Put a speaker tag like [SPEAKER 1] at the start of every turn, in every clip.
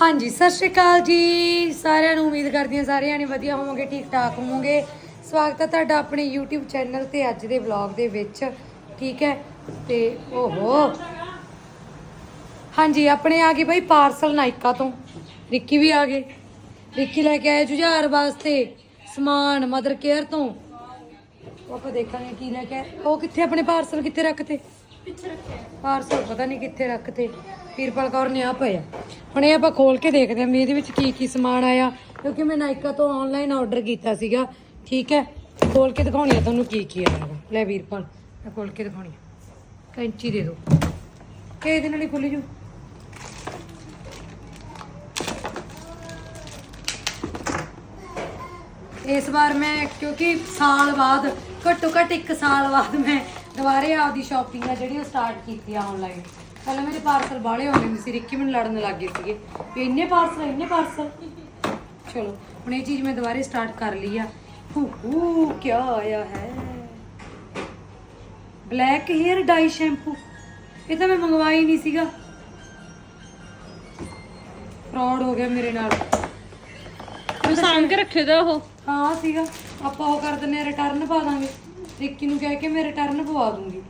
[SPEAKER 1] ਹਾਂਜੀ, ਸਤਿ ਸ਼੍ਰੀ ਅਕਾਲ ਜੀ। ਸਾਰਿਆਂ ਨੂੰ ਉਮੀਦ ਕਰਦੀ ਹਾਂ ਸਾਰਿਆਂ ਨੇ ਵਧੀਆ ਹੋਵੋਗੇ ਠੀਕ ਠਾਕ ਹੋਵੋਗੇ। ਸਵਾਗਤ ਹੈ ਤੁਹਾਡਾ ਆਪਣੇ YouTube ਚੈਨਲ ਤੇ ਅੱਜ ਦੇ ਵਲੌਗ ਦੇ ਵਿੱਚ, ਠੀਕ ਹੈ? ਤੇ ਓਹੋ। ਹਾਂਜੀ, ਆਪਣੇ ਆ ਗਏ ਬਾਈ ਪਾਰਸਲ ਨਾਇਕਾ ਤੋਂ। ਰਿੱਕੀ ਵੀ ਆ ਗਏ। ਰਿੱਕੀ ਲੈ ਕੇ ਆਏ ਜੁਝਾਰ ਵਾਸਤੇ ਸਮਾਨ, ਮਦਰ ਕੇਅਰ ਤੋਂ। ਉਹ ਆਪਾਂ ਦੇਖਾਂਗੇ ਕੀ ਲੈ ਕੇ ਆਏ। ਉਹ ਕਿੱਥੇ ਆਪਣੇ ਪਾਰਸਲ ਕਿੱਥੇ ਰੱਖਤੇ? ਪਾਰਸਲ ਪਤਾ ਨਹੀਂ ਕਿੱਥੇ ਰੱਖਤੇ ਵੀਰਪਾਲ ਕੌਰ ਨੇ ਆ ਪਿਆ। ਹੁਣ ਇਹ ਆਪਾਂ ਖੋਲ ਕੇ ਦੇਖਦੇ ਹਾਂ ਵੀ ਇਹਦੇ ਵਿੱਚ ਕੀ ਕੀ ਸਮਾਨ ਆਇਆ। ਕਿਉਂਕਿ ਮੈਂ ਨਾਇਕਾ ਤੋਂ ਆਨਲਾਈਨ ਆਰਡਰ ਕੀਤਾ ਸੀਗਾ। ਠੀਕ ਹੈ? ਖੋਲ ਕੇ ਦਿਖਾਉਣੀ ਆ ਤੁਹਾਨੂੰ ਕੀ ਕੀ ਆਇਆ ਲੈ ਵੀਰਪਾਲ, ਮੈਂ ਖੋਲ ਕੇ ਦਿਖਾਉਣੀ ਆ। ਕੈਂਚੀ ਦੇ ਦਿਓ। ਕਿ ਇਹਦੇ ਨਾਲ ਹੀ ਖੁੱਲ ਜੂ। ਇਸ ਵਾਰ ਮੈਂ, ਕਿਉਂਕਿ ਸਾਲ ਬਾਅਦ, ਘੱਟੋ ਘੱਟ 1 ਸਾਲ ਬਾਅਦ ਮੈਂ ਦੁਬਾਰੇ ਆਪਦੀ ਸ਼ਾਪਿੰਗ ਆ ਜਿਹੜੀ ਉਹ ਸਟਾਰਟ ਕੀਤੀ ਆ ਆਨਲਾਈਨ ਪਹਿਲਾਂ ਮੇਰੇ ਪਾਰਸਲ ਬਾਹਲੇ ਹੋ ਗਏ ਸੀ ਰਿੱਕੀ ਮੈਨੂੰ ਲੜਨ ਲੱਗ ਗਏ ਸੀਗੇ। ਵੀ ਇੰਨੇ ਪਾਰਸਲ ਇੰਨੇ ਪਾਰਸਲ ਚਲੋ ਹੁਣ ਇਹ ਚੀਜ਼ ਮੈਂ ਦੁਬਾਰੇ ਸਟਾਰਟ ਕਰ ਲਈ ਆ। ਹੂ ਹੂ ਕੀ ਆਇਆ ਹੈ? ਬਲੈਕ 헤ਅਰ ਡਾਈ ਸ਼ੈਂਪੂ ਇਹ ਤਾਂ ਮੈਂ ਮੰਗਵਾਇਆ ਹੀ ਨਹੀਂ ਸੀਗਾ। ਫਰਾਡ ਹੋ ਗਿਆ ਮੇਰੇ ਨਾਲ।
[SPEAKER 2] ਤੂੰ ਸਾਂਭ ਕੇ ਰੱਖੇ ਦਾ ਉਹ।
[SPEAKER 1] ਹਾਂ ਸੀਗਾ। ਆਪਾਂ ਉਹ ਕਰ ਦਿੰਨੇ ਰਿਟਰਨ ਪਾ ਦਾਂਗੇ। ਰਿੱਕੀ ਨੂੰ ਕਹਿ ਕੇ ਮੈਂ ਰਿਟਰਨ ਪਵਾ ਦੂੰਗੀ।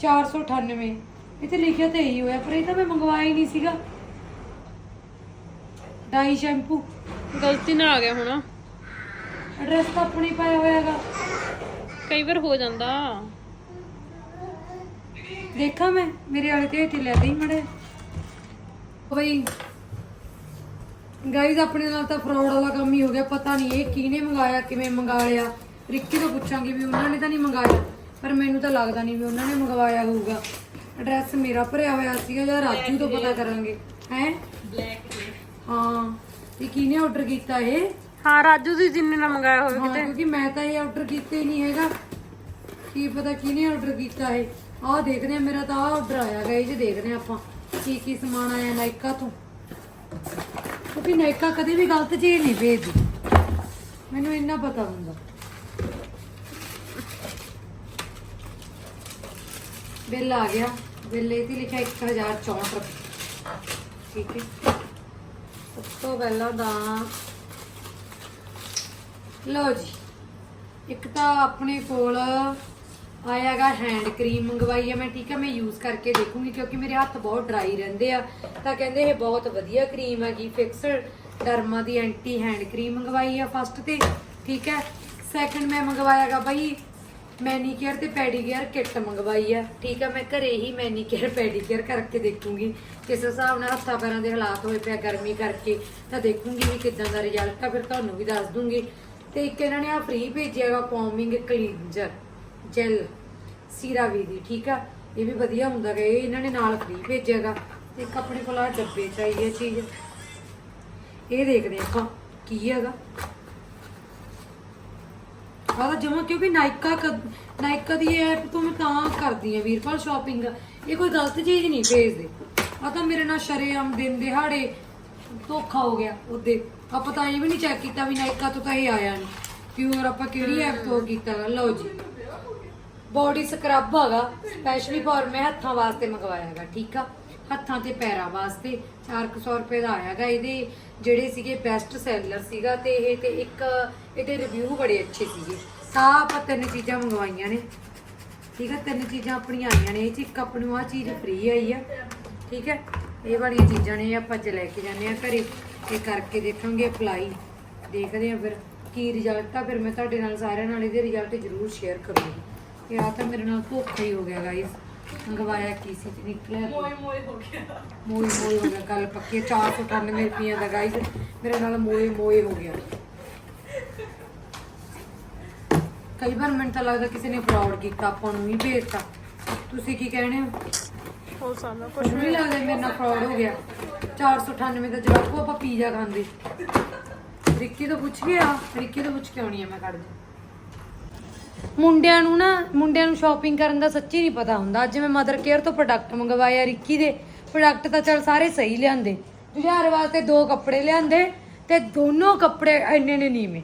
[SPEAKER 1] 498 ਇੱਥੇ ਲਿਖਿਆ ਤੇ ਇਹੀ ਹੋਇਆ ਪਰ ਇਹ ਤਾਂ ਮੈਂ ਮੰਗਵਾਇਆ ਹੀ ਨਹੀਂ ਸੀਗਾ। Dye shampoo.
[SPEAKER 2] ਗਲਤੀ ਨਾਲ ਆ ਗਿਆ ਹੁਣ।
[SPEAKER 1] ਐਡਰੈਸ ਤਾਂ ਆਪਣੀ ਪਾਇਆ ਹੋਇਆਗਾ
[SPEAKER 2] ਕਈ ਵਾਰ ਹੋ ਜਾਂਦਾ।
[SPEAKER 1] ਦੇਖਾਂ ਮੈਂ ਮੇਰੇ ਵਾਲੇ ਤੇ ਹੇਠ ਲੈ ਦੇਈ ਮੜੇ ਬਈ ਗਾਈਜ਼ ਆਪਣੇ ਨਾਲ ਤਾਂ ਫਰਾਡ ਵਾਲਾ ਕੰਮ ਹੀ ਹੋ ਗਿਆ ਪਤਾ ਨਹੀਂ ਇਹ ਕਿਹਨੇ ਮੰਗਾਇਆ ਕਿਵੇਂ ਮੰਗਾ ਲਿਆ। ਰਿੱਕੀ ਤੋਂ ਪੁੱਛਾਂਗੇ ਵੀ ਉਹਨਾਂ ਨੇ ਤਾਂ ਨਹੀਂ ਮੰਗਾਇਆ ਪਰ ਮੈਨੂੰ ਤਾਂ ਲੱਗਦਾ ਨਹੀਂ ਵੀ ਉਹਨਾਂ ਨੇ ਮੰਗਵਾਇਆ ਹੋਊਗਾ। ਐਡਰੈਸ ਮੇਰਾ ਭਰਿਆ ਹੋਇਆ ਸੀਗਾ ਜਾਂ ਰਾਜੂ ਤੋਂ ਪਤਾ ਕਰਾਂਗੇ। ਹੈ? ਹਾਂ ਇਹ ਕਿਹਨੇ ਆਰਡਰ ਕੀਤਾ ਇਹ?
[SPEAKER 2] ਹਾਂ ਰਾਜੂ ਦੀ ਜਿੰਨੇ ਨਾਲ ਮੰਗਾਇਆ ਹੋਵੇ
[SPEAKER 1] ਹਾਂ ਕਿਉਂਕਿ ਮੈਂ ਤਾਂ ਇਹ ਆਰਡਰ ਕੀਤਾ ਹੀ ਨਹੀਂ ਹੈਗਾ। ਕੀ ਪਤਾ ਕਿਹਨੇ ਆਰਡਰ ਕੀਤਾ ਹੈ ਆਹ ਦੇਖਦੇ ਆ ਮੇਰਾ ਤਾਂ ਆਹ ਆਰਡਰ ਆਇਆ ਗਾ ਇਹ ਜੇ ਦੇਖਦੇ ਆ ਆਪਾਂ ਕੀ ਕੀ ਸਮਾਨ ਆਇਆ ਨਾਇਕਾ ਤੋਂ। ਕਿਉਂਕਿ ਨਾਇਕਾ ਕਦੇ ਵੀ ਗਲਤ ਚੀਜ਼ ਨਹੀਂ ਭੇਜਦੀ। ਮੈਨੂੰ ਇੰਨਾ ਪਤਾ ਹੁੰਦਾ। ਬਿੱਲ ਆ ਗਿਆ। ਬਿੱਲ ਇਹ ਤੇ ਲਿਖਿਆ 1064 ਰੁਪਏ। ਠੀਕ ਹੈ। ਸਭ ਤੋਂ ਪਹਿਲਾਂ ਤਾਂ ਲਓ ਜੀ, ਇੱਕ ਤਾਂ ਆਪਣੇ ਕੋਲ ਆਇਆਗਾ ਹੈਂਡ ਕਰੀਮ ਮੰਗਵਾਈ ਹੈ। ਮੈਂ ਠੀਕ ਹੈ, ਮੈਂ ਯੂਜ਼ ਕਰਕੇ ਦੇਖੂੰਗੀ ਕਿਉਂਕਿ ਮੇਰੇ ਹੱਥ ਬਹੁਤ ਡਰਾਈ ਰਹਿੰਦੇ ਆ। ਤਾਂ ਕਹਿੰਦੇ ਇਹ ਬਹੁਤ ਵਧੀਆ ਕਰੀਮ ਹੈਗੀ। ਫਿਕਸਡ ਡਰਮਾ ਦੀ ਐਂਟੀ ਹੈਂਡ ਕਰੀਮ ਮੰਗਵਾਈ ਆ ਫਸਟ ਤੇ। ਠੀਕ ਹੈ। ਸੈਕੰਡ ਮੈਂ ਮੰਗਵਾਇਆਗਾ ਬਾਈ ਮੈਨੀਕੇਅਰ ਤੇ ਪੈਡੀਕੇਅਰ ਕਿੱਟ ਮੰਗਵਾਈ ਆ। ਠੀਕ ਆ, ਮੈਂ ਘਰੇ ਹੀ ਮੈਨੀਕੇਅਰ ਪੈਡੀਕੇਅਰ ਕਰਕੇ ਦੇਖੂੰਗੀ। ਕਿਸ ਹਿਸਾਬ ਨਾਲ ਹੱਥਾਂ ਪੈਰਾਂ ਦੇ ਹਾਲਾਤ ਹੋਏ ਪਿਆ ਗਰਮੀ ਕਰਕੇ, ਤਾਂ ਦੇਖੂੰਗੀ ਵੀ ਕਿਦਾਂ ਦਾ ਰਿਜ਼ਲਟ ਆ, ਫਿਰ ਤੁਹਾਨੂੰ ਵੀ ਦੱਸ ਦੂੰਗੀ। ਤੇ ਇੱਕ ਇਹਨਾਂ ਨੇ ਆ ਫ੍ਰੀ ਭੇਜਿਆਗਾ ਪੋਮਿੰਗ ਕਲੀਨਜ਼ਰ ਜੈਲ ਸੀਰਾਵੀ ਦੀ ਠੀਕ ਆ? ਇਹ ਵੀ ਵਧੀਆ ਹੁੰਦਾ ਗਾ, ਇਹ ਇਹਨਾਂ ਨੇ ਨਾਲ ਫ੍ਰੀ ਭੇਜਿਆਗਾ ਤੇ ਇੱਕ ਆਪਣੇ ਕੋਲ ਆ ਡੱਬੇ ਚਾਹੀਏ ਚੀਜ਼। ਇਹ ਦੇਖਦੇ ਆਪਾਂ, ਕੀ ਹੈਗਾ। ਆਹ ਜਮਾ ਕਿਉਂਕਿ ਨਾਇਕਾ ਨਾਇਕਾ ਦੀ ਐਪ ਤੋਂ ਮੈਂ ਤਾਂ ਕਰਦੀ ਆ ਵੀਰਪਾਲ ਸ਼ਾਪਿੰਗ ਇਹ ਕੋਈ ਗਲਤ ਚੀਜ਼ ਨਹੀਂ ਭੇਜਦੇ। ਆ ਤਾਂ ਮੇਰੇ ਨਾਲ ਸ਼ਰੇਆਮ ਦਿਨ ਦਿਹਾੜੇ ਧੋਖਾ ਹੋ ਗਿਆ ਉਹਦੇ। ਆਪਾਂ ਤਾਂ ਇਹ ਵੀ ਨਹੀਂ ਚੈੱਕ ਕੀਤਾ ਵੀ ਨਾਇਕਾ ਤੋਂ ਤਾਂ ਇਹ ਆਇਆ ਨਹੀਂ। ਪਿਓਰ ਆਪਾਂ ਕਿਹੜੀ ਐਪ ਤੋਂ ਕੀਤਾ? ਲਓ ਜੀ। ਬੋਡੀ ਸਕਰਬ ਹੈਗਾ। ਸਪੈਸ਼ਲੀ ਫॉर ਮੈਂ ਹੱਥਾਂ ਵਾਸਤੇ ਮੰਗਵਾਇਆ ਹੈਗਾ ਠੀਕ ਆ? ਹੱਥਾਂ ਤੇ ਪੈਰਾਂ ਵਾਸਤੇ। 400 ਰੁਪਏ ਦਾ ਆਇਆਗਾ ਇਹਦੇ ਜਿਹੜੇ ਸੀਗੇ ਬੈਸਟ ਸੈਲਰ ਸੀਗਾ ਤੇ ਇਹ ਤੇ ਇੱਕ ਇਹਦੇ ਰਿਵਿਊ ਬੜੇ ਅੱਛੇ ਸੀਗੇ। ਤਾਂ ਆਪਾਂ ਤਿੰਨ ਚੀਜ਼ਾਂ ਮੰਗਵਾਈਆਂ ਨੇ। ਠੀਕ ਹੈ ਤਿੰਨ ਚੀਜ਼ਾਂ ਆਪਣੀਆਂ ਆਈਆਂ ਨੇ। ਇਹ ਚ ਇੱਕ ਆਪਾਂ ਨੂੰ ਆ ਚੀਜ਼ ਫ੍ਰੀ ਆਈ ਆ। ਠੀਕ ਹੈ ਇਹ ਵਾਲੀਆਂ ਚੀਜ਼ਾਂ ਨੇ ਆਪਾਂ ਅੱਜ ਲੈ ਕੇ ਜਾਂਦੇ ਆ ਘਰੇ। ਇਹ ਕਰਕੇ ਦੇਖਾਂਗੇ ਅਪਲਾਈ ਦੇਖਦੇ ਆ ਫਿਰ ਕੀ ਰਿਜ਼ਲਟ ਆ। ਫਿਰ ਮੈਂ ਤੁਹਾਡੇ ਨਾਲ ਸਾਰਿਆਂ ਨਾਲ ਇਹਦੇ ਰਿਜ਼ਲਟ ਜ਼ਰੂਰ ਸ਼ੇਅਰ ਕਰੂੰਗੀ। ਇਹ ਆ ਤਾਂ ਮੇਰੇ ਨਾਲ ਧੋਖਾ ਹੀ ਹੋ ਗਿਆ ਗਾਇਸ ਮੰਗਵਾਇਆ ਕੀ ਸੀ? ਨਿਕਲਿਆ ਮੋਈ ਮੋਈ ਹੋ ਗਿਆ। ਮੋਈ ਮੋਈ ਹੋ ਗਿਆ। ਗੱਲ ਪੱਕੀ 498 ਰੁਪਈਆ ਦਾ ਗਾਇਸ ਮੇਰੇ ਨਾਲ ਮੋਈ ਮੋਈ ਹੋ ਗਿਆ। ਕਈ ਵਾਰ ਮੈਨੂੰ ਤਾਂ ਲੱਗਦਾ ਕਿਸੇ ਨੇ ਫਰਾਡ ਕੀਤਾ ਆਪਾਂ ਨੂੰ ਹੀ ਭੇਜਤਾ। ਤੁਸੀਂ ਕੀ ਕਹਿਣੇ ਹੋ?
[SPEAKER 2] ਹੋ ਸਕਦਾ
[SPEAKER 1] ਕੁਝ ਵੀ ਲੱਗਦਾ ਮੇਰੇ ਨਾਲ ਫਰਾਡ ਹੋ ਗਿਆ। 498 ਦਾ ਜਵਾਬ ਆਪਾਂ ਪੀਜ਼ਾ ਖਾਂਦੇ। ਰਿੱਕੀ ਤੋਂ ਪੁੱਛ ਗਿਆ ਰਿੱਕੀ ਤੋਂ ਪੁੱਛ ਕੇ ਆਉਣੀ ਆ ਮੈਂ ਕੱਢ ਮੁੰਡਿਆਂ ਨੂੰ ਨਾ ਮੁੰਡਿਆਂ ਨੂੰ ਸ਼ਾਪਿੰਗ ਕਰਨ ਦਾ ਸੱਚੀ ਨਹੀਂ ਪਤਾ ਹੁੰਦਾ। ਅੱਜ ਮੈਂ ਮਦਰ ਕੇਅਰ ਤੋਂ ਪ੍ਰੋਡਕਟ ਮੰਗਵਾਇਆ ਰਿੱਕੀ ਦੇ। ਪ੍ਰੋਡਕਟ ਤਾਂ ਚਲ ਸਾਰੇ ਸਹੀ ਲਿਆਂਦੇ। ਜੁਝਾਰ ਵਾਸਤੇ ਦੋ ਕੱਪੜੇ ਲਿਆਂਦੇ ਤੇ ਦੋਨੋਂ ਕੱਪੜੇ ਇੰਨੇ ਨੇ ਨੀਵੇਂ।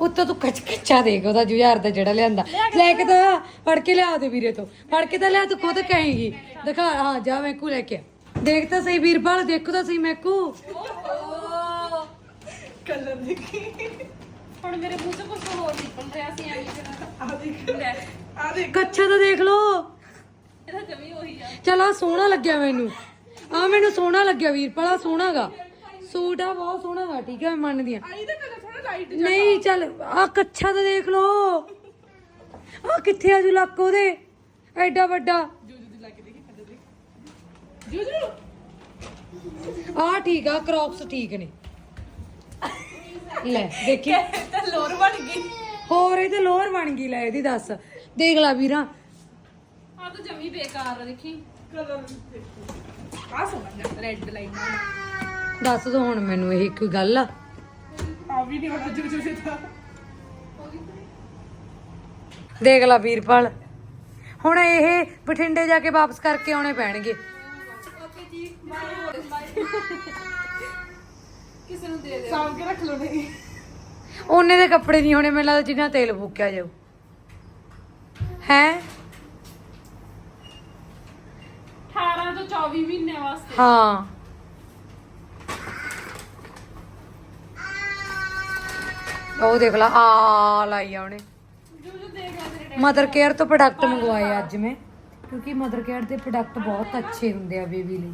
[SPEAKER 1] ਉੱਤੋਂ ਤੂੰ ਕੱਚ ਕੱਚਾ ਦੇਖ ਉਹਦਾ ਜੁਝਾਰ ਦਾ ਜਿਹੜਾ ਲਿਆਂਦਾ। ਲੈ ਕੇ ਤਾਂ ਫੜ ਕੇ ਲਿਆ ਦੇ ਵੀਰੇ ਤੋਂ। ਫੜ ਕੇ ਤਾਂ ਲਿਆ ਤੂੰ ਖੁਦ ਕਹੇਗੀ। ਦਿਖਾ ਹਾਂ ਜਾ ਮੈਂ ਕੋ ਲੈ ਕੇ ਆ। ਦੇਖ ਤਾਂ ਸਹੀ ਵੀਰਪਾਲ ਦੇਖੋ ਤਾਂ ਸਹੀ ਮੈਕੂ।
[SPEAKER 3] ਕਲਰ ਦੇਖੀ।
[SPEAKER 2] ਹੁਣ ਮੇਰੇ ਮੂੰਹ ਤੋਂ ਕੁਝ ਹੋਰ ਨਿਕਲ ਰਿਹਾ ਸੀ ਐਵੇਂ ਜਿਹੜਾ।
[SPEAKER 3] ਆ ਦੇਖ। ਲੈ। ਆ ਦੇਖ।
[SPEAKER 1] ਕੱਛਾ ਤਾਂ ਦੇਖ ਲੋ
[SPEAKER 2] ਇਹਦਾ ਜਮੀ ਉਹੀ ਆ।
[SPEAKER 1] ਚਲ ਆ ਸੋਹਣਾ ਲੱਗਿਆ ਮੈਨੂੰ। ਆ ਮੈਨੂੰ ਸੋਹਣਾ ਲੱਗਿਆ ਵੀਰਪਾਲ ਆ ਸੋਹਣਾਗਾ ਸੂਟ ਆ ਬਹੁਤ ਸੋਹਣਾਗਾ ਠੀਕ ਹੈ ਮੈਂ ਮੰਨਦੀ ਆ।
[SPEAKER 3] ਆਈ ਦਾ ਕਲਰ ਲਾਈਟ
[SPEAKER 1] ਨਹੀਂ ਚੱਲ ਆ ਕੱਛਾ ਤਾਂ ਦੇਖ ਲੋ ਆ ਕਿੱਥੇ ਆ ਜੂ ਲੱਕ ਉਹਦੇ ਐਡਾ ਵੱਡਾ।
[SPEAKER 3] ਜੂਜੂ ਦੀ ਦੇਖੀ। ਜੂਜੂ!
[SPEAKER 1] ਆ ਠੀਕ ਆ ਕ੍ਰੌਪਸ ਠੀਕ ਨੇ। ਲੈ ਦੇਖੀ।
[SPEAKER 3] ਤਾਂ ਲੋਰ ਬਣ ਗਈ।
[SPEAKER 1] ਹੋਰ ਇਹ ਤੇ ਲੋਅਰ ਬਣ ਗਈ ਲੈ ਇਹਦੀ ਦੱਸ। ਦੇਖ ਲੈ ਵੀਰਾ।
[SPEAKER 2] ਆ ਤਾਂ ਜਮੀ ਬੇਕਾਰ ਆ ਦੇਖੀ।
[SPEAKER 3] ਕਲਰ ਦੇਖੋ। ਆ ਸੋਹਣਾ ਰੈੱਡ ਲਾਈਨ
[SPEAKER 1] ਦੱਸ ਦੋ ਹੁਣ ਮੈਨੂੰ ਇਹ ਕੋਈ ਗੱਲ ਆ?
[SPEAKER 3] ਆ ਵੀ ਨਹੀਂ ਹੋਣਾ ਜੂਜੂ ਦੇ ਤਾਂ।
[SPEAKER 1] ਦੇਖ ਲੈ ਵੀਰਪਾਲ। ਹੁਣ ਇਹ ਬਠਿੰਡੇ ਜਾ ਕੇ ਵਾਪਸ ਕਰਕੇ ਆਉਣੇ ਪੈਣਗੇ।
[SPEAKER 2] ਕਿਸੇ ਨੂੰ ਦੇ
[SPEAKER 3] ਸਾਂਭ ਕੇ ਰੱਖ ਲਓ ਨਹੀਂ।
[SPEAKER 1] ਉਹਨੇ ਦੇ ਕੱਪੜੇ ਨਹੀਂ ਹੋਣੇ ਮੈਨੂੰ ਲੱਗਦਾ ਜਿੰਨਾ ਤੇਲ ਫੂਕਿਆ ਜਾਊ। ਹੈ?
[SPEAKER 2] 18 ਤੋਂ 24 ਮਹੀਨੇ ਵਾਸਤੇ।
[SPEAKER 1] ਹਾਂ। ਉਹ ਦੇਖ ਲਾ, ਆ ਲਾਈ ਆ ਉਹਨੇ। ਮਦਰ ਕੇਅਰ ਤੋਂ ਪ੍ਰੋਡਕਟ ਮੰਗਵਾਏ ਅੱਜ ਮੈਂ, ਕਿਉਂਕਿ ਮਦਰ ਕੇਅਰ ਦੇ ਪ੍ਰੋਡਕਟ ਬਹੁਤ ਅੱਛੇ ਹੁੰਦੇ ਆ ਬੇਬੀ ਲਈ।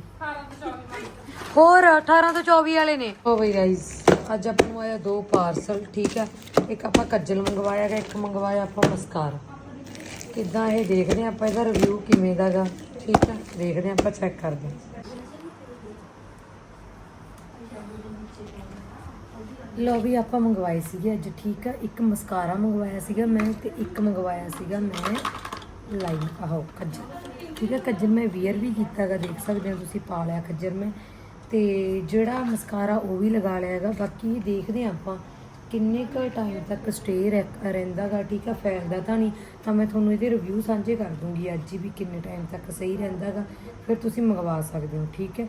[SPEAKER 1] ਹੋਰ 18 ਤੋਂ 24 ਵਾਲੇ ਨੇ। ਹੋ ਬਈ ਗਾਈਸ ਅੱਜ ਆਪਾਂ ਨੂੰ ਆਇਆ ਦੋ ਪਾਰਸਲ ਠੀਕ ਆ? ਇੱਕ ਆਪਾਂ ਕੱਜਲ ਮੰਗਵਾਇਆ ਗਾ, ਇੱਕ ਮੰਗਵਾਇਆ ਆਪਾਂ ਮਸਕਾਰਾ ਕਿੱਦਾਂ ਇਹ ਦੇਖਦੇ ਆ ਆਪਾਂ ਇਹਦਾ ਰਿਵਿਊ ਕਿਵੇਂ ਦਾਗਾ ਠੀਕ ਆ? ਦੇਖਦੇ ਆ ਆਪਾਂ ਚੈੱਕ ਕਰਦੇ ਹਾਂ ਲੋ ਵੀ ਆਪਾਂ ਮੰਗਵਾਏ ਸੀਗੇ ਅੱਜ, ਠੀਕ ਆ। ਇੱਕ ਮਸਕਾਰਾ ਮੰਗਵਾਇਆ ਸੀਗਾ ਮੈਂ ਤੇ ਇੱਕ ਮੰਗਵਾਇਆ ਸੀਗਾ ਮੈਂ ਲਾਈਨ, ਆਹੋ ਖੱਜਰ ਠੀਕ ਹੈ ਖੱਜਰ ਮੈਂ ਵੇਅਰ ਵੀ ਕੀਤਾਗਾ ਦੇਖ ਸਕਦੇ ਹੋ ਤੁਸੀਂ, ਪਾ ਲਿਆ ਖੱਜਰ ਮੈਂ। ਤੇ ਜਿਹੜਾ ਮਸਕਾਰਾ ਉਹ ਵੀ ਲਗਾ ਲਿਆ ਹੈਗਾ। ਬਾਕੀ ਦੇਖਦੇ ਹਾਂ ਆਪਾਂ ਕਿੰਨੇ ਕੁ ਟਾਈਮ ਤੱਕ ਸਟੇ ਰਹਿੰਦਾਗਾ ਠੀਕ ਆ, ਫੈਲਦਾ ਤਾਂ ਨਹੀਂ। ਤਾਂ ਮੈਂ ਤੁਹਾਨੂੰ ਇਹਦੇ ਰਿਵਿਊ ਸਾਂਝੇ ਕਰ ਦੂੰਗੀ ਅੱਜ ਹੀ ਵੀ ਕਿੰਨੇ ਟਾਈਮ ਤੱਕ ਸਹੀ ਰਹਿੰਦਾਗਾ ਫਿਰ ਤੁਸੀਂ ਮੰਗਵਾ ਸਕਦੇ ਹੋ, ਠੀਕ ਹੈ।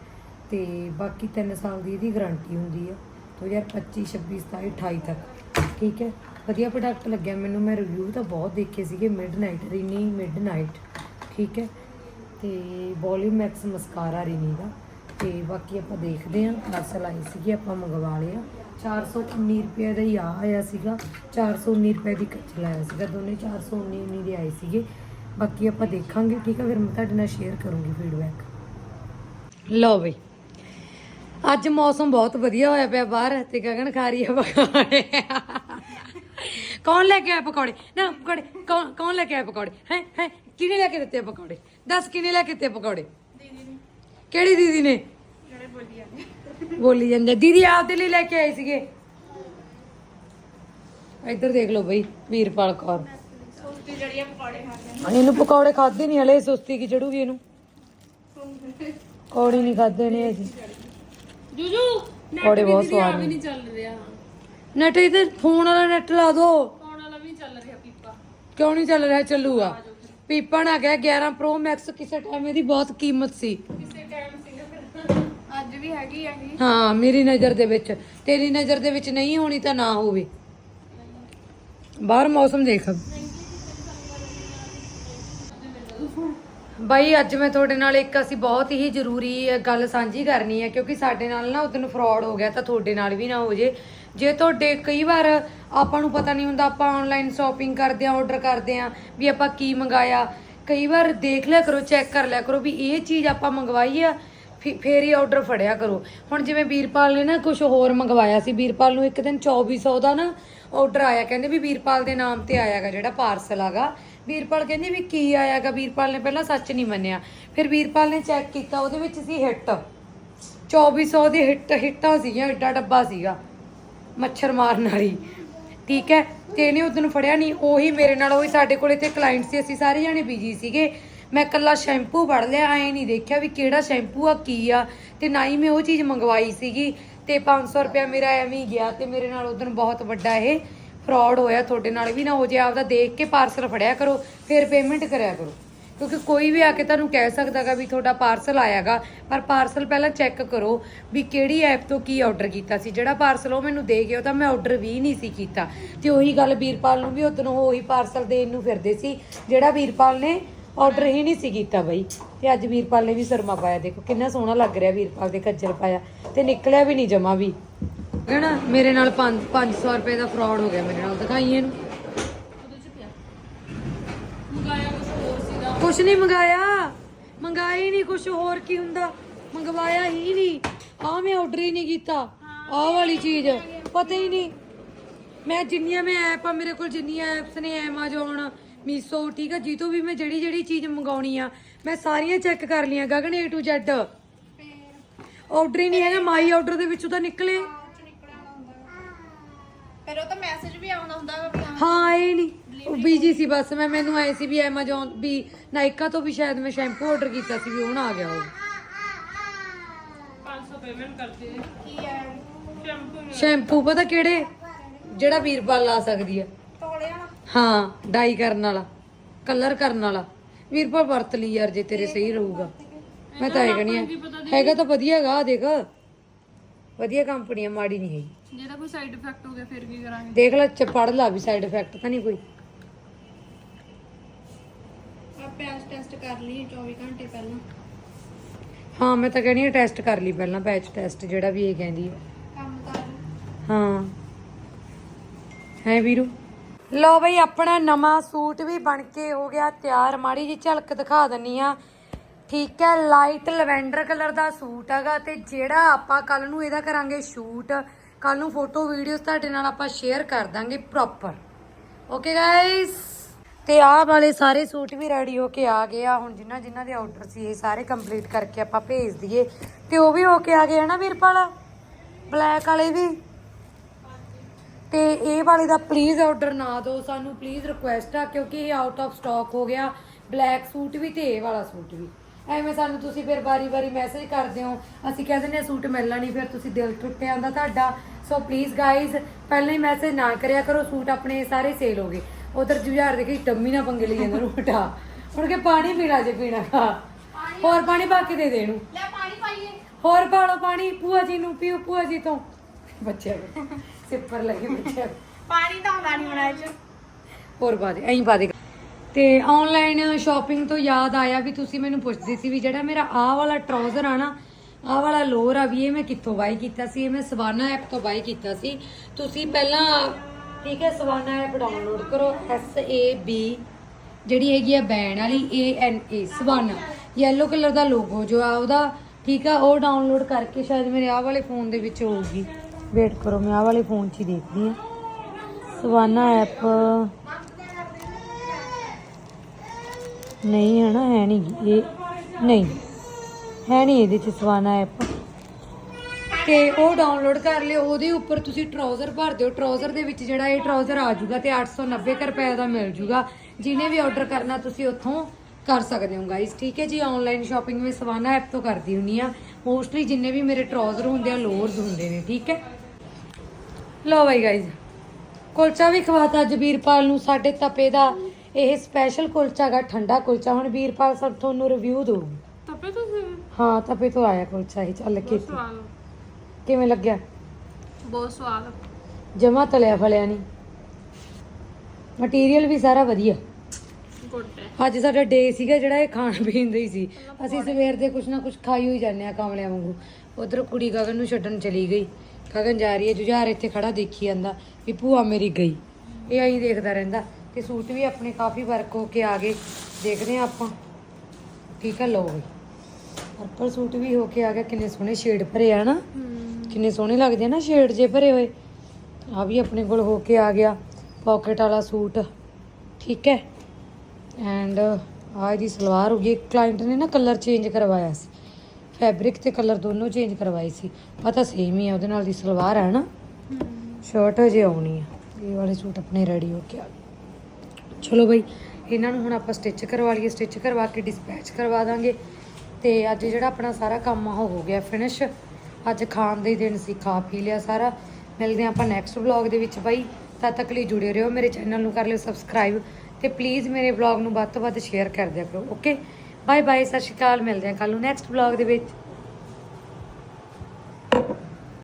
[SPEAKER 1] ਤੇ ਬਾਕੀ 3 ਸਾਲ ਦੀ ਇਹਦੀ ਗਾਰੰਟੀ ਹੁੰਦੀ ਆ। 2025 26 27 28 ਤੱਕ। ਠੀਕ ਹੈ? ਵਧੀਆ ਪ੍ਰੋਡਕਟ ਲੱਗਿਆ ਮੈਨੂੰ। ਮੈਂ ਰਿਵਿਊ ਤਾਂ ਬਹੁਤ ਦੇਖੇ ਸੀਗੇ। ਮਿਡਨਾਈਟ ਰੀਨੀ ਮਿਡਨਾਈਟ ਠੀਕ ਹੈ? ਤੇ ਵੋਲਿਊਮ ਮੈਕਸ ਮਸਕਾਰਾ ਰਿਨੀ ਦਾ। ਤੇ ਬਾਕੀ ਆਪਾਂ ਦੇਖਦੇ ਹਾਂ। ਪਾਰਸਲ ਆਈ ਸੀਗੀ, ਆਪਾਂ ਮੰਗਵਾ ਲਿਆ 419 ਰੁਪਏ ਦਾ ਹੀ ਆ ਆਇਆ ਸੀਗਾ। 419 ਰੁਪਏ ਦੀ ਕੱਚਲ ਆਇਆ ਸੀਗਾ। ਦੋਨੇ 419 19 ਦੇ ਆਏ ਸੀਗੇ। ਬਾਕੀ ਆਪਾਂ ਦੇਖਾਂਗੇ। ਠੀਕ ਹੈ? ਫਿਰ ਮੈਂ ਤੁਹਾਡੇ ਨਾਲ ਸ਼ੇਅਰ ਕਰੂੰਗੀ ਫੀਡਬੈਕ ਲਓ ਬਈ। ਅੱਜ ਮੌਸਮ ਬਹੁਤ ਵਧੀਆ ਹੋਇਆ ਪਿਆ ਬਾਹਰ ਤੇ ਗਗਨ ਖਾ ਰਹੀ ਹੈ ਪਕੌੜੇ। ਕੌਣ ਲੈ ਕੇ ਆਇਆ ਪਕੌੜੇ? ਨਾ ਪਕੌੜੇ ਕੌਣ ਕੌਣ ਲੈ ਕੇ ਆਇਆ ਪਕੌੜੇ? ਹੈ ਹੈ ਕਿਹਨੇ ਲੈ ਕੇ ਦਿੱਤੇ ਆ ਪਕੌੜੇ? ਦੱਸ ਕਿਹਨੇ ਲੈ ਕੇ ਦਿੱਤੇ ਆ ਪਕੌੜੇ? ਦੀਦੀ ਨੇ। ਕਿਹੜੀ ਦੀਦੀ ਨੇ? ਜਿਹੜੇ ਬੋਲੀ ਜਾਂਦੇ। ਬੋਲੀ ਜਾਂਦੇ ਦੀਦੀ ਆਪਦੇ ਲਈ ਲੈ ਕੇ ਆਏ ਸੀਗੇ। ਇੱਧਰ ਦੇਖ ਲਓ ਬਈ ਵੀਰਪਾਲ ਕੌਰ।
[SPEAKER 3] ਸੋਚਦੀ ਜੜੀਆਂ ਪਕੌੜੇ ਖਾਣੇ
[SPEAKER 1] ਇਹਨੂੰ ਪਕੌੜੇ ਖਾਦੇ ਨਹੀਂ ਹਲੇ ਸੁਸਤੀ ਕੀ ਚੜੂਗੀ ਇਹਨੂੰ? ਪਕੌੜੇ ਨਹੀਂ ਖਾਦੇ ਨੇ ਅਸੀਂ
[SPEAKER 2] ਜੂਜੂ
[SPEAKER 1] ਪਕੌੜੇ ਬਹੁਤ ਸਵਾਦ ਨੇ।
[SPEAKER 2] ਨਹੀਂ ਚੱਲ ਰਿਹਾ।
[SPEAKER 1] ਨੈਟ ਤੇ ਫੋਨ ਵਾਲਾ ਨੈਟ ਲਾ ਦੋ।
[SPEAKER 2] ਪਾਉਣ ਵਾਲਾ ਵੀ ਚੱਲ ਰਿਹਾ ਪੀਪਾ।
[SPEAKER 1] ਕਿਉਂ ਨਹੀਂ ਚੱਲ ਰਿਹਾ ਚੱਲੂਗਾ ਪੀਪਾ ਨਾ ਗਿਆ 11 ਪ੍ਰੋ ਮੈਕਸ ਕਿਸੇ ਟਾਈਮ ਇਹਦੀ ਬਹੁਤ ਕੀਮਤ ਸੀ।
[SPEAKER 2] ਕਿਸੇ ਟਾਈਮ ਸੀਗਾ ਫਿਰ। ਅੱਜ ਵੀ ਹੈਗੀ ਆ ਇਹ।
[SPEAKER 1] ਹਾਂ ਮੇਰੀ ਨਜ਼ਰ ਦੇ ਵਿੱਚ ਤੇਰੀ ਨਜ਼ਰ ਦੇ ਵਿੱਚ ਨਹੀਂ ਹੋਣੀ ਤਾਂ ਨਾ ਹੋਵੇ। ਬਾਹਰ ਮੌਸਮ ਦੇਖ। ਬਾਈ, ਅੱਜ ਮੈਂ ਤੁਹਾਡੇ ਨਾਲ ਇੱਕ ਅਸੀਂ ਬਹੁਤ ਹੀ ਜ਼ਰੂਰੀ ਗੱਲ ਸਾਂਝੀ ਕਰਨੀ ਹੈ, ਕਿਉਂਕਿ ਸਾਡੇ ਨਾਲ ਨਾ ਉਦੋਂ ਫਰਾਡ ਹੋ ਗਿਆ ਤਾਂ ਤੁਹਾਡੇ ਨਾਲ ਵੀ ਨਾ ਹੋ ਜੇ। ਜੇ ਤੁਹਾਡੇ ਕਈ ਵਾਰ ਆਪਾਂ ਨੂੰ ਪਤਾ ਨਹੀਂ ਹੁੰਦਾ, ਆਪਾਂ ਆਨਲਾਈਨ ਸ਼ਾਪਿੰਗ ਕਰਦੇ ਆ ਆਰਡਰ ਕਰਦੇ ਆ ਵੀ ਆਪਾਂ ਕੀ ਮੰਗਾਇਆ। ਕਈ ਵਾਰ ਦੇਖ ਲਿਆ ਕਰੋ ਚੈੱਕ ਕਰ ਲਿਆ ਕਰੋ ਵੀ ਇਹ ਚੀਜ਼ ਆਪਾਂ ਮੰਗਵਾਈ ਆ, ਫਿ- ਫੇਰ ਹੀ ਆਰਡਰ ਫੜਿਆ ਕਰੋ। ਹੁਣ ਜਿਵੇਂ ਵੀਰਪਾਲ ਨੇ ਨਾ ਕੁਝ ਹੋਰ ਮੰਗਵਾਇਆ ਸੀ, ਵੀਰਪਾਲ ਨੂੰ ਇੱਕ ਦਿਨ 2400 ਦਾ ਨਾ ਆਰਡਰ ਆਇਆ, ਕਹਿੰਦੇ ਵੀ ਵੀਰਪਾਲ ਦੇ ਨਾਮ ਤੇ ਆਇਆਗਾ ਜਿਹੜਾ ਪਾਰਸਲ ਆਗਾ। ਵੀਰਪਾਲ ਕਹਿੰਦੀ ਵੀ ਕੀ ਆਇਆਗਾ ਵੀਰਪਾਲ ਨੇ ਪਹਿਲਾਂ ਸੱਚ ਨਹੀਂ ਮੰਨਿਆ। ਫਿਰ ਵੀਰਪਾਲ ਨੇ ਚੈੱਕ ਕੀਤਾ, ਉਹਦੇ ਵਿੱਚ ਸੀ ਹਿੱਟ 2400 ਦੀ ਹਿੱਟ ਹਿੱਟਾਂ ਸੀਗੀਆਂ, ਏਡਾ ਡੱਬਾ ਸੀਗਾ, ਮੱਛਰ ਮਾਰਨ ਵਾਲੀ। ਠੀਕ ਹੈ? ਤੇ ਇਹਨੇ ਉਦੋਂ ਫੜਿਆ ਨਹੀਂ, ਉਹੀ ਮੇਰੇ ਨਾਲ, ਉਹੀ ਸਾਡੇ ਕੋਲੇ ਤੇ ਕਲਾਇੰਟ ਸੀ, ਅਸੀਂ ਸਾਰੇ ਜਾਣੇ ਬਿਜ਼ੀ ਸੀਗੇ। ਮੈਂ ਕੱਲਾ ਸ਼ੈਂਪੂ ਫੜ ਲਿਆ, ਐ ਨਹੀਂ ਦੇਖਿਆ ਵੀ ਕਿਹੜਾ ਸ਼ੈਂਪੂ ਆ, ਕੀ ਆ। ਤੇ ਨਾ ਹੀ ਮੈਂ ਉਹ ਚੀਜ਼ ਮੰਗਵਾਈ ਸੀਗੀ, ਤੇ 500 ਰੁਪਇਆ ਮੇਰਾ ਐਵੇਂ ਹੀ ਗਿਆ, ਤੇ ਮੇਰੇ ਨਾਲ ਉਦੋਂ ਬਹੁਤ ਵੱਡਾ ਇਹ ਫਰਾਡ ਹੋਇਆ ਤੁਹਾਡੇ ਨਾਲ ਵੀ ਨਾ ਹੋ ਜੇ, ਆਪਦਾ ਦੇਖ ਕੇ ਪਾਰਸਲ ਫੜਿਆ ਕਰੋ, ਫਿਰ ਪੇਮੈਂਟ ਕਰਿਆ ਕਰੋ। ਕਿਉਂਕਿ ਕੋਈ ਵੀ ਆ ਕੇ ਤੁਹਾਨੂੰ ਕਹਿ ਸਕਦਾਗਾ ਵੀ ਤੁਹਾਡਾ ਪਾਰਸਲ ਆਇਆਗਾ ਪਰ ਪਾਰਸਲ ਪਹਿਲਾਂ ਚੈੱਕ ਕਰੋ ਵੀ ਕਿਹੜੀ ਐਪ ਤੋਂ ਕੀ ਆਰਡਰ ਕੀਤਾ ਸੀ। ਜਿਹੜਾ ਪਾਰਸਲ ਉਹ ਮੈਨੂੰ ਦੇ ਗਿਆ ਉਹ ਤਾਂ ਮੈਂ ਆਰਡਰ ਵੀ ਨਹੀਂ ਸੀ ਕੀਤਾ। ਤੇ ਉਹੀ ਗੱਲ ਵੀਰਪਾਲ ਨੂੰ ਵੀ ਉਦੋਂ ਉਹੀ ਪਾਰਸਲ ਦੇਣ ਨੂੰ ਫਿਰਦੇ ਸੀ, ਜਿਹੜਾ ਵੀਰਪਾਲ ਨੇ ਆਰਡਰ ਹੀ ਨਹੀਂ ਸੀ ਕੀਤਾ ਬਈ। ਤੇ ਅੱਜ ਵੀਰਪਾਲ ਨੇ ਵੀ ਸਰਮਾ ਪਾਇਆ। ਦੇਖੋ ਕਿੰਨਾ ਸੋਹਣਾ ਲੱਗ ਰਿਹਾ ਵੀਰਪਾਲ ਦੇ ਕੱਜਲ ਪਾਇਆ। ਤੇ ਨਿਕਲਿਆ ਵੀ ਨਹੀਂ ਜਮਾ ਵੀ। ਹੈਨਾ ਮੇਰੇ ਨਾਲ 5 500 ਰੁਪਏ ਦਾ ਫਰਾਡ ਹੋ ਗਿਆ ਮੇਰੇ ਨਾਲ। ਦਿਖਾਈ ਇਹਨੂੰ। ਕੁਛ ਨਹੀਂ ਮੰਗਾਇਆ। ਮੰਗਾਇਆ ਹੀ ਨਹੀਂ ਕੁਛ। ਹੋਰ ਕੀ ਹੁੰਦਾ? ਮੰਗਵਾਇਆ ਹੀ ਨਹੀਂ। ਆ ਮੈਂ ਆਰਡਰ ਹੀ ਨਹੀਂ ਕੀਤਾ। ਆਹ ਵਾਲੀ ਚੀਜ਼। ਪਤਾ ਹੀ ਨਹੀਂ। ਮੈਂ ਜਿੰਨੀਆਂ ਮੈਂ ਐਪ ਆ, ਮੇਰੇ ਕੋਲ ਜਿੰਨੀਆਂ ਐਪਸ ਨੇ, Amazon ਮੀਸੋ ਠੀਕ ਆ? ਜੀ ਵੀ ਮੈਂ ਜਿਹੜੀ ਜਿਹੜੀ ਚੀਜ਼ ਮੰਗਾਉਣੀ ਆ, ਮੈਂ ਸਾਰੀਆਂ ਚੈੱਕ ਕਰ ਲਈਆਂ। Gagan A to Z order ਹੀ ਨਹੀਂ ਹੈਗਾ। ਮਾਈ ਆਰਡਰ ਦੇ ਵਿੱਚੋਂ ਤਾਂ ਨਿਕਲੇ।
[SPEAKER 3] ਫਿਰ ਉਹ ਤਾਂ ਮੈਸੇਜ ਵੀ ਆਉਂਦਾ ਹੁੰਦਾ ਵਾ ਵੀ ਹਾਂ
[SPEAKER 1] ਹਾਂ ਇਹ ਨਹੀਂ। ਉਹ ਬੀਜੀ ਸੀ ਬਸ। ਮੈਂ ਮੈਨੂੰ ਆਏ ਸੀ ਵੀ Amazon ਵੀ ਨਾਇਕਾ ਤੋਂ ਵੀ ਸ਼ਾਇਦ ਮੈਂ ਸ਼ੈਂਪੂ ਆਰਡਰ ਕੀਤਾ ਸੀ ਵੀ ਹੁਣ ਆ ਗਿਆ ਉਹ।
[SPEAKER 2] 500 ਪੇਮੈਂਟ ਕਰਤੀ
[SPEAKER 3] ਕੀ ਹੈ?
[SPEAKER 2] ਸ਼ੈਂਪੂ
[SPEAKER 1] ਸ਼ੈਂਪੂ ਪਤਾ ਕਿਹੜੇ? ਜਿਹੜਾ ਵੀਰਪਾਲ ਲਾ ਸਕਦੀ ਆ।
[SPEAKER 3] ਤੋਲੇ ਵਾਲਾ।
[SPEAKER 1] ਹਾਂ ਡਾਈ ਕਰਨ ਵਾਲਾ। ਕਲਰ ਕਰਨ ਵਾਲਾ। ਵੀਰਪਾਲ ਵਰਤ ਲਈ ਯਾਰ ਜੇ ਤੇਰੇ ਸਹੀ ਰਹੂਗਾ। ਮੈਂ ਤਾਂ ਇਹ ਕਹਣੀ ਆ। ਹੈਗਾ ਤਾਂ ਵਧੀਆ ਦੇਖ। ਵਧੀਆ ਕੰਪਨੀ ਆ ਮਾੜੀ ਨਹੀਂ ਹੈਗੀ।
[SPEAKER 2] ਜਿਹਦਾ ਕੋਈ ਸਾਈਡ ਇਫੈਕਟ ਹੋ ਗਿਆ ਫਿਰ ਕੀ ਕਰਾਂਗੇ?
[SPEAKER 1] ਦੇਖ ਲੈ ਚ ਪੜ ਲਾ ਵੀ ਸਾਈਡ ਇਫੈਕਟ ਤਾਂ ਨਹੀਂ ਕੋਈ।
[SPEAKER 3] ਆ ਪੈਚ ਟੈਸਟ ਕਰ ਲਈ 24 ਘੰਟੇ ਪਹਿਲਾਂ।
[SPEAKER 1] ਹਾਂ ਮੈਂ ਤਾਂ ਕਹਿਣੀ ਆ ਟੈਸਟ ਕਰ ਲਈ ਪਹਿਲਾਂ ਪੈਚ ਟੈਸਟ ਜਿਹੜਾ ਵੀ ਇਹ ਕਹਿੰਦੀ ਹੈ
[SPEAKER 3] ਕੰਮ ਕਰ।
[SPEAKER 1] ਹਾਂ। ਹੈ ਵੀਰੂ? ਲੋ ਬਈ ਆਪਣਾ ਨਵਾਂ ਸੂਟ ਵੀ ਬਣ ਕੇ ਹੋ ਗਿਆ ਤਿਆਰ। ਮਾੜੀ ਜੀ ਝਲਕ ਦਿਖਾ ਦਨੀ ਆ। ਠੀਕ ਹੈ ਲਾਈਟ ਲਵੈਂਡਰ ਕਲਰ ਦਾ ਸੂਟ ਹੈਗਾ ਤੇ ਜਿਹੜਾ ਆਪਾਂ ਕੱਲ ਨੂੰ ਇਹਦਾ ਕਰਾਂਗੇ ਸ਼ੂਟ ਕੱਲ ਨੂੰ ਫੋਟੋ ਵੀਡੀਓਜ਼ ਤੁਹਾਡੇ ਨਾਲ ਆਪਾਂ ਸ਼ੇਅਰ ਕਰ ਦਾਂਗੇ ਪ੍ਰੋਪਰ ਓਕੇ ਗਾਇਸ ਤੇ ਆਹ ਵਾਲੇ ਸਾਰੇ ਸੂਟ ਵੀ ਰੈਡੀ ਹੋ ਕੇ ਆ ਗਏ ਆ। ਹੁਣ ਜਿਨ੍ਹਾਂ ਜਿਨ੍ਹਾਂ ਦੇ ਆਰਡਰ ਸੀ, ਇਹ ਸਾਰੇ ਕੰਪਲੀਟ ਕਰਕੇ ਆਪਾਂ ਭੇਜ ਦਈਏ। ਤੇ ਉਹ ਵੀ ਹੋ ਕੇ ਆ ਗਏ ਹਨਾ ਵੀਰਪਾਲ? ਬਲੈਕ ਵਾਲੇ ਵੀ? ਤੇ ਇਹ ਵਾਲੇ ਦਾ ਪਲੀਜ਼ ਆਰਡਰ ਨਾ ਦਿਓ ਸਾਨੂੰ। ਪਲੀਜ਼ ਰਿਕੁਐਸਟ ਆ, ਕਿਉਂਕਿ ਇਹ ਆਊਟ ਆਫ ਸਟਾਕ ਹੋ ਗਿਆ। ਬਲੈਕ ਸੂਟ ਵੀ ਤੇ ਇਹ ਵਾਲਾ ਸੂਟ ਵੀ। ਐਵੇਂ ਸਾਨੂੰ ਤੁਸੀਂ ਫਿਰ ਵਾਰੀ-ਵਾਰੀ ਮੈਸੇਜ ਕਰਦੇ ਹੋ। ਅਸੀਂ ਕਹਿ ਦਿੰਦੇ ਹਾਂ ਸੂਟ ਮਿਲਣਾ ਨਹੀਂ, ਫਿਰ ਤੁਸੀਂ ਦਿਲ ਟੁੱਟ ਜਾਂਦਾ ਤੁਹਾਡਾ। ਸੋ ਪਲੀਜ਼ ਗਾਇਜ਼ ਪਹਿਲਾਂ ਹੀ ਮੈਸੇਜ ਨਾ ਕਰਿਆ ਕਰੋ ਸੂਟ ਆਪਣੇ ਸਾਰੇ ਸੇਲ ਹੋ ਗਏ। ਉਧਰ ਜੁਝਾਰ ਦੇ ਕੇ ਟੰਮੀ ਨਾ ਪੰਗੇ ਲਈ ਜਾਂਦਾ ਹਟਾ ਹੁਣ ਕੇ ਪਾਣੀ ਪੀਣਾ ਜੇ ਪੀਣਾ ਖਾ। ਹੋਰ ਪਾਣੀ ਪਾ ਕੇ ਦੇ ਦੇ ਇਹਨੂੰ।
[SPEAKER 3] ਲੈ ਪਾਣੀ ਪਾਈਏ।
[SPEAKER 1] ਹੋਰ ਪਾ ਲਓ ਪਾਣੀ ਭੂਆ ਜੀ ਨੂੰ ਪੀਓ ਭੂਆ ਜੀ ਤੋਂ। ਬੱਚਿਆਂ ਨੂੰ। ਸਿੱਪਰ ਲੱਗੇ ਬੱਚਿਆਂ।
[SPEAKER 3] ਪਾਣੀ ਤਾਂ ਆਉਂਦਾ ਨਹੀਂ ਬਣਾਇਆ ਚ
[SPEAKER 1] ਹੋਰ ਪਾ ਦੇ ਐਂ ਪਾ ਦੇ। ਤੇ ਆਨਲਾਈਨ ਸ਼ਾਪਿੰਗ ਤੋਂ ਯਾਦ ਆਇਆ ਵੀ ਤੁਸੀਂ ਮੈਨੂੰ ਪੁੱਛਦੇ ਸੀ ਵੀ ਜਿਹੜਾ ਮੇਰਾ ਆਹ ਵਾਲਾ ਟਰਾਊਜ਼ਰ ਆ ਨਾ ਆਹ ਵਾਲਾ ਲੋਅਰ ਆ ਵੀ ਇਹ ਮੈਂ ਕਿੱਥੋਂ ਬਾਈ ਕੀਤਾ ਸੀ, ਇਹ ਮੈਂ ਸਵਾਨਾ ਐਪ ਤੋਂ ਬਾਈ ਕੀਤਾ ਸੀ। ਤੁਸੀਂ ਪਹਿਲਾਂ, ਠੀਕ ਹੈ, ਸਵਾਨਾ ਐਪ ਡਾਊਨਲੋਡ ਕਰੋ, S A B, ਜਿਹੜੀ ਹੈਗੀ ਆ ਬੈਨ ਵਾਲੀ, A N A, Savana. Yellow colour the logo ਜੋ ਆ ਉਹਦਾ, ਠੀਕ ਆ, ਉਹ ਡਾਊਨਲੋਡ ਕਰਕੇ ਸ਼ਾਇਦ ਮੇਰੇ ਆਹ ਵਾਲੇ ਫੋਨ ਦੇ ਵਿੱਚ ਹੋਊਗੀ। ਵੇਟ ਕਰੋ, ਮੈਂ ਆਹ ਵਾਲੇ ਫੋਨ 'ਚ ਹੀ ਦੇਖਦੀ ਆ ਸਵਾਨਾ ਐਪ ਨਹੀਂ ਹੈ ਨਾ, ਹੈ ਨਹੀਂ ਇਹ, ਨਹੀਂ। ਹੈ ਨਹੀਂ ਇਹਦੇ ਚ ਸਵਾਨਾ ਐਪ। ਤੇ ਉਹ ਡਾਊਨਲੋਡ ਕਰ ਲਿਓ, ਉਹਦੇ ਉੱਪਰ ਤੁਸੀਂ ਟਰਾਊਜ਼ਰ ਭਰ ਦਿਓ। ਟਰਾਊਜ਼ਰ ਦੇ ਵਿੱਚ ਜਿਹੜਾ ਇਹ ਟਰਾਊਜ਼ਰ ਆ ਜਾਊਗਾ ਤੇ 890 ਕੁ ਰੁਪਏ ਦਾ ਮਿਲ ਜੂਗਾ ਜਿਹਨੇ ਵੀ ਆਰਡਰ ਕਰਨਾ, ਤੁਸੀਂ ਉੱਥੋਂ ਕਰ ਸਕਦੇ ਹੋ ਗਾਇਸ ਠੀਕ ਹੈ ਜੀ? ਆਨਲਾਈਨ ਸ਼ਾਪਿੰਗ ਮੈਂ ਸਵਾਨਾ ਐਪ ਤੋਂ ਕਰਦੀ ਹੁੰਨੀ ਆ। ਮੋਸਟਲੀ ਜਿੰਨੇ ਵੀ ਮੇਰੇ ਟਰਾਊਜ਼ਰ ਹੁੰਦੇ ਆ ਲੋਅਰਸ ਹੁੰਦੇ ਨੇ, ਠੀਕ ਹੈ? ਲਓ ਬਾਈ ਗਾਇਸ ਕੁਲਚਾ ਵੀ ਖਵਾਤਾ ਅੱਜ ਵੀਰਪਾਲ ਨੂੰ। ਸਾਡੇ ਤਪੇ ਦਾ ਇਹ ਸਪੈਸ਼ਲ ਕੁਲਚਾ ਗਾ, ਠੰਡਾ ਕੁਲਚਾ। ਹੁਣ ਵੀਰਪਾਲ ਸਭ ਤੁਹਾਨੂੰ ਰਿਵਿਊ ਦਊਗੀ
[SPEAKER 2] ਤਪੇ ਤੁਸੀਂ
[SPEAKER 1] ਹਾਂ ਤਪੇ ਤੋਂ ਆਇਆ ਕੁਲਚਾ ਇਹ ਚੱਲ ਕੇ
[SPEAKER 2] ਸਵਾਦ।
[SPEAKER 1] ਕਿਵੇਂ ਲੱਗਿਆ?
[SPEAKER 2] ਬਹੁਤ ਸਵਾਦ।
[SPEAKER 1] ਜਮਾ ਤਲਿਆ ਫਲਿਆ ਨਹੀਂ ਮਟੀਰੀਅਲ ਵੀ ਸਾਰਾ ਵਧੀਆ।
[SPEAKER 2] ਗੁੱਡ ਹੈ।
[SPEAKER 1] ਅੱਜ ਸਾਡਾ ਡੇ ਸੀਗਾ ਜਿਹੜਾ ਇਹ ਖਾਣ ਪੀਣ ਦਾ ਹੀ ਸੀ। ਅਸੀਂ ਸਵੇਰ ਦੇ ਕੁਛ ਨਾ ਕੁਛ ਖਾਈ ਹੋਈ ਜਾਂਦੇ ਆ ਕਾਮਲਿਆਂ ਵਾਂਗੂ। ਉਧਰ ਕੁੜੀ ਗਗਨ ਨੂੰ ਛੱਡਣ ਚਲੀ ਗਈ। ਗਗਨ ਜਾ ਰਹੀ ਹੈ ਜੁਝਾਰ ਇੱਥੇ ਖੜਾ ਦੇਖੀ ਜਾਂਦਾ ਵੀ ਭੂਆ ਮੇਰੀ ਗਈ। ਇਹ ਆਈ ਦੇਖਦਾ ਰਹਿੰਦਾ ਤੇ ਸੂਟ ਵੀ ਆਪਣੇ ਕਾਫੀ ਵਰਕ ਹੋ ਕੇ ਆ ਗਏ। ਦੇਖਦੇ ਆ ਆਪਾਂ। ਠੀਕ ਹੈ ਲਓ ਬਈ। ਪਰਪਲ ਸੂਟ ਵੀ ਹੋ ਕੇ ਆ ਗਿਆ। ਕਿੰਨੇ ਸੋਹਣੇ ਸ਼ੇਡ ਭਰੇ ਆ ਨਾ। ਕਿੰਨੇ ਸੋਹਣੇ ਲੱਗਦੇ ਆ ਨਾ ਸ਼ੇਡ ਜੇ ਭਰੇ ਹੋਏ। ਆ ਵੀ ਆਪਣੇ ਕੋਲ ਹੋ ਕੇ ਆ ਗਿਆ ਪਾਕਟ ਵਾਲਾ ਸੂਟ। ਠੀਕ ਹੈ। ਐਂਡ ਆਹ ਇਹਦੀ ਸਲਵਾਰ ਹੋ ਗਈ। ਕਲਾਇੰਟ ਨੇ ਨਾ ਕਲਰ ਚੇਂਜ ਕਰਵਾਇਆ ਸੀ। ਫੈਬਰਿਕ ਤੇ ਕਲਰ ਦੋਨੋਂ ਚੇਂਜ ਕਰਵਾਏ ਸੀ। ਪਤਾ ਸੇਮ ਹੀ ਆ, ਉਹਦੇ ਨਾਲ ਦੀ ਸਲਵਾਰ ਹੈ ਨਾ। ਸ਼ਰਟ ਹਜੇ ਆਉਣੀ ਆ। ਇਹ ਵਾਲੇ ਸੂਟ ਆਪਣੇ ਰੈਡੀ ਹੋ ਕੇ ਆ ਗਏ। ਚਲੋ ਬਈ, ਇਹਨਾਂ ਨੂੰ ਹੁਣ ਆਪਾਂ ਸਟਿਚ ਕਰਵਾ ਲਈਏ। ਸਟਿਚ ਕਰਵਾ ਕੇ ਡਿਸਪੈਚ ਕਰਵਾ ਦਾਂਗੇ। ਤੇ ਅੱਜ ਜਿਹੜਾ ਆਪਣਾ ਸਾਰਾ ਕੰਮ ਆ, ਉਹ ਹੋ ਗਿਆ ਫਿਨਿਸ਼ ਅੱਜ ਖਾਣ ਦੇ ਦਿਨ ਸੀ ਖਾ ਪੀ ਲਿਆ ਸਾਰਾ। ਮਿਲਦੇ ਹਾਂ ਆਪਾਂ ਨੈਕਸਟ ਵਲੌਗ ਦੇ ਵਿੱਚ ਬਾਈ। ਤਦ ਤੱਕ ਲਈ ਜੁੜੇ ਰਹੋ ਮੇਰੇ ਚੈਨਲ ਨੂੰ, ਕਰ ਲਿਓ ਸਬਸਕ੍ਰਾਈਬ ਤੇ ਪਲੀਜ਼ ਮੇਰੇ ਵਲੌਗ ਨੂੰ ਵੱਧ ਤੋਂ ਵੱਧ ਸ਼ੇਅਰ ਕਰ ਦਿਆ ਕਰੋ ਓਕੇ ਬਾਏ ਬਾਏ ਸਤਿ ਸ਼੍ਰੀ ਅਕਾਲ, ਮਿਲਦੇ ਹਾਂ ਕੱਲ ਨੂੰ ਨੈਕਸਟ ਵਲੌਗ ਦੇ ਵਿੱਚ।